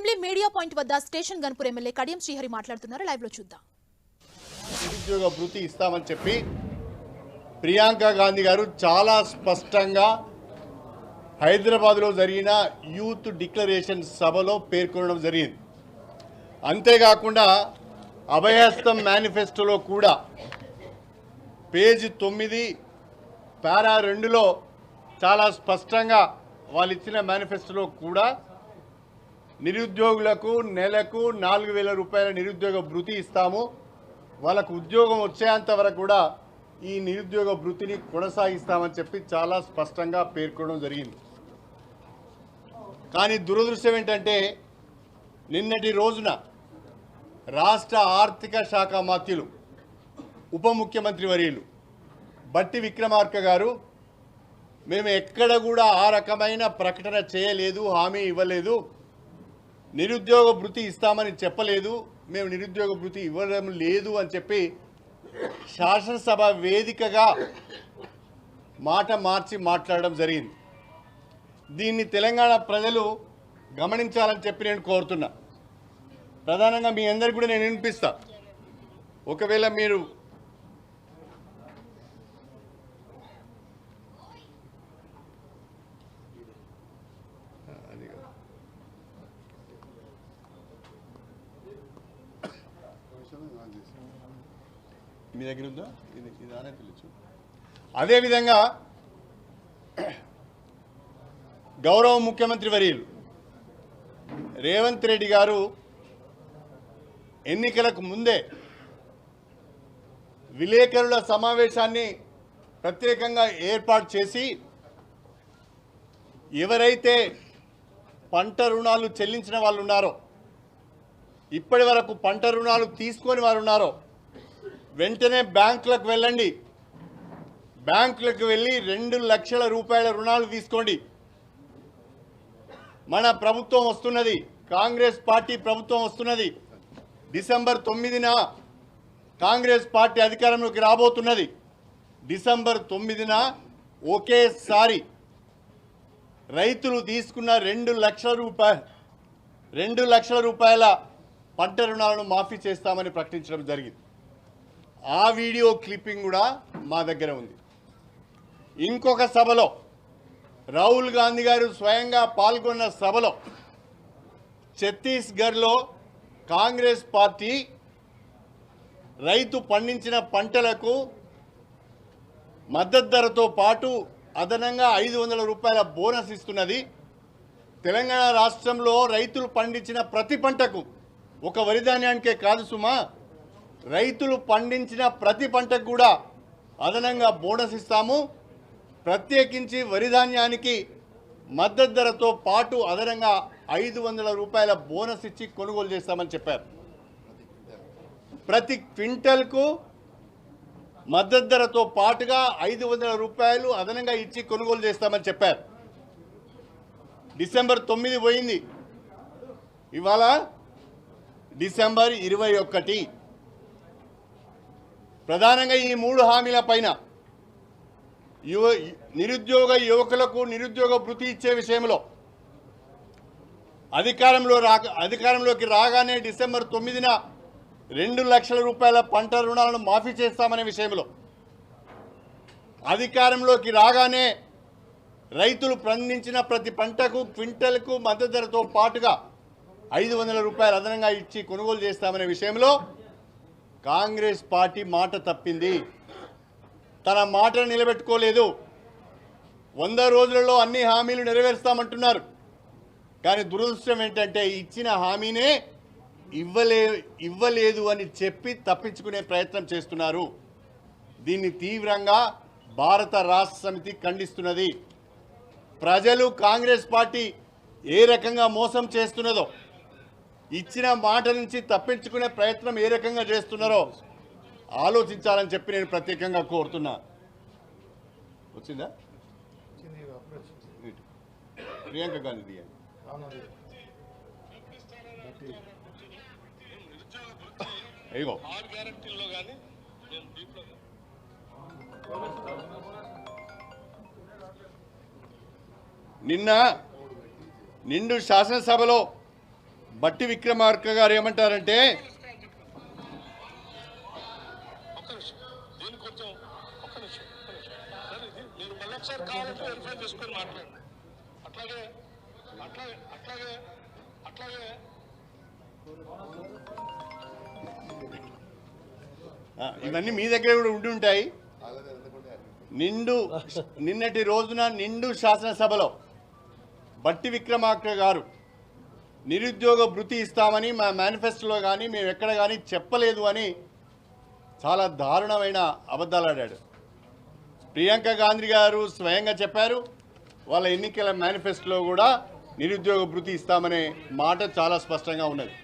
Assembly media point వద్ద station Ghanpur MLA Kadiyam Srihari మాట్లాడుతున్నారు. లైవ్లో చూద్దాం. నిరుద్యోగ భృతి ఇస్తామని చెప్పి ప్రియాంక గాంధీ గారు చాలా స్పష్టంగా హైదరాబాద్లో జరిగిన యూత్ డిక్లరేషన్ సభలో పేర్కొనడం జరిగింది. అంతేకాకుండా అభయహస్తం మేనిఫెస్టోలో కూడా పేజీ తొమ్మిది పారా రెండులో చాలా స్పష్టంగా వాళ్ళు ఇచ్చిన మేనిఫెస్టోలో కూడా నిరుద్యోగులకు నెలకు నాలుగు వేల రూపాయల నిరుద్యోగ భృతి ఇస్తాము. వాళ్ళకు ఉద్యోగం వచ్చేంత వరకు కూడా ఈ నిరుద్యోగ భృతిని కొనసాగిస్తామని చెప్పి చాలా స్పష్టంగా పేర్కొనడం జరిగింది. కానీ దురదృష్టం ఏంటంటే నిన్నటి రోజున రాష్ట్ర ఆర్థిక శాఖ మాత్యులు ఉప ముఖ్యమంత్రి వర్యులు బట్టి విక్రమార్క గారు మేము ఎక్కడ కూడా ఆ రకమైన ప్రకటన చేయలేదు హామీ ఇవ్వలేదు. నిరుద్యోగ భృతి ఇస్తామని చెప్పలేదు. మేము నిరుద్యోగ భృతి ఇవ్వడం లేదు అని చెప్పి శాసనసభ వేదికగా మాట మార్చి మాట్లాడడం జరిగింది. దీన్ని తెలంగాణ ప్రజలు గమనించాలని చెప్పి నేను కోరుతున్నా. ప్రధానంగా మీ అందరికి కూడా నేను వినిపిస్తా. ఒకవేళ మీరు అది కాదు. మీ దగ్గర ఉందా? ఇది ఇది ఆనే తెలుసు అదేవిధంగా గౌరవ ముఖ్యమంత్రి వర్యులు రేవంత్ రెడ్డి గారు ఎన్నికలకు ముందే విలేకరుల సమావేశాన్ని ప్రత్యేకంగా ఏర్పాటు చేసి ఎవరైతే పంట రుణాలు చెల్లించిన వాళ్ళు ఉన్నారో ఇప్పటి వరకు పంట రుణాలు తీసుకొని వారు ఉన్నారో వెంటనే బ్యాంకులకు వెళ్ళండి. బ్యాంకులకు వెళ్ళి రెండు లక్షల రూపాయల రుణాలు తీసుకోండి. మన ప్రభుత్వం వస్తున్నది. కాంగ్రెస్ పార్టీ ప్రభుత్వం వస్తున్నది. డిసెంబర్ తొమ్మిదిన కాంగ్రెస్ పార్టీ అధికారంలోకి రాబోతున్నది. డిసెంబర్ తొమ్మిదిన ఒకేసారి రైతులు తీసుకున్న రెండు లక్షల రూపాయ రెండు లక్షల రూపాయల పంట రుణాలను మాఫీ చేస్తామని ప్రకటించడం జరిగింది. ఆ వీడియో క్లిప్పింగ్ కూడా మా దగ్గర ఉంది. ఇంకొక సభలో రాహుల్ గాంధీ గారు స్వయంగా పాల్గొన్న సభలో ఛత్తీస్గఢ్లో కాంగ్రెస్ పార్టీ రైతు పండించిన పంటలకు మద్దతు ధరతో పాటు అదనంగా ఐదు వందల రూపాయల బోనస్ ఇస్తున్నది. తెలంగాణ రాష్ట్రంలో రైతులు పండించిన ప్రతి పంటకు ఒక వరి ధాన్యానికే కాదు సుమా రైతులు పండించిన ప్రతి పంటకు కూడా అదనంగా బోనస్ ఇస్తాము. ప్రత్యేకించి వరి ధాన్యానికి మద్దతు ధరతో పాటు అదనంగా ఐదు వందల రూపాయల బోనస్ ఇచ్చి కొనుగోలు చేస్తామని చెప్పారు. ప్రతి క్వింటల్కు మద్దతు ధరతో పాటుగా ఐదు వందల రూపాయలు అదనంగా ఇచ్చి కొనుగోలు చేస్తామని చెప్పారు. డిసెంబర్ తొమ్మిది పోయింది. ఇవాళ డిసెంబర్ ఇరవై ఒకటి. ప్రధానంగా ఈ మూడు హామీల పైన యువ నిరుద్యోగ యువకులకు నిరుద్యోగ భృతి ఇచ్చే విషయంలో అధికారంలో రాక అధికారంలోకి రాగానే డిసెంబర్ తొమ్మిదిన రెండు లక్షల రూపాయల పంట రుణాలను మాఫీ చేస్తామనే విషయంలో అధికారంలోకి రాగానే రైతులు పండించిన ప్రతి పంటకు క్వింటల్కు మద్దతు ధరతో పాటుగా ఐదు వందల రూపాయలు అదనంగా ఇచ్చి కొనుగోలు చేస్తామనే విషయంలో కాంగ్రెస్ పార్టీ మాట తప్పింది. తన మాటను నిలబెట్టుకోలేదు. వంద రోజులలో అన్ని హామీలు నెరవేరుస్తామంటున్నారు. కానీ దురదృష్టం ఏంటంటే ఇచ్చిన హామీనే ఇవ్వలే ఇవ్వలేదు అని చెప్పి తప్పించుకునే ప్రయత్నం చేస్తున్నారు. దీన్ని తీవ్రంగా భారత రాష్ట్ర సమితి ఖండిస్తున్నది. ప్రజలు కాంగ్రెస్ పార్టీ ఏ రకంగా మోసం చేస్తున్నదో ఇచ్చిన మాట నుంచి తప్పించుకునే ప్రయత్నం ఏ రకంగా చేస్తున్నారో ఆలోచించాలని చెప్పి నేను ప్రత్యేకంగా కోరుతున్నా. వచ్చిందా? ప్రియాంక గాంధీ ఇగో నిన్న నిండు శాసనసభలో బట్టి విక్రమార్క గారు ఏమంటారంటే అట్లాగే అట్లాగే అట్లాగే అట్లాగే. ఇవన్నీ మీ దగ్గర కూడా ఉండి ఉంటాయి. నిండు నిన్నటి రోజున నిండు శాసనసభలో బట్టి విక్రమార్క గారు నిరుద్యోగ భృతి ఇస్తామని మా మేనిఫెస్టోలో కానీ మేము ఎక్కడ కానీ చెప్పలేదు అని చాలా దారుణమైన అబద్ధాలు ఆడాడు. ప్రియాంక గాంధీ గారు స్వయంగా చెప్పారు వాళ్ళ ఎన్నికల మేనిఫెస్టోలో కూడా నిరుద్యోగ భృతి ఇస్తామనే మాట చాలా స్పష్టంగా ఉన్నది.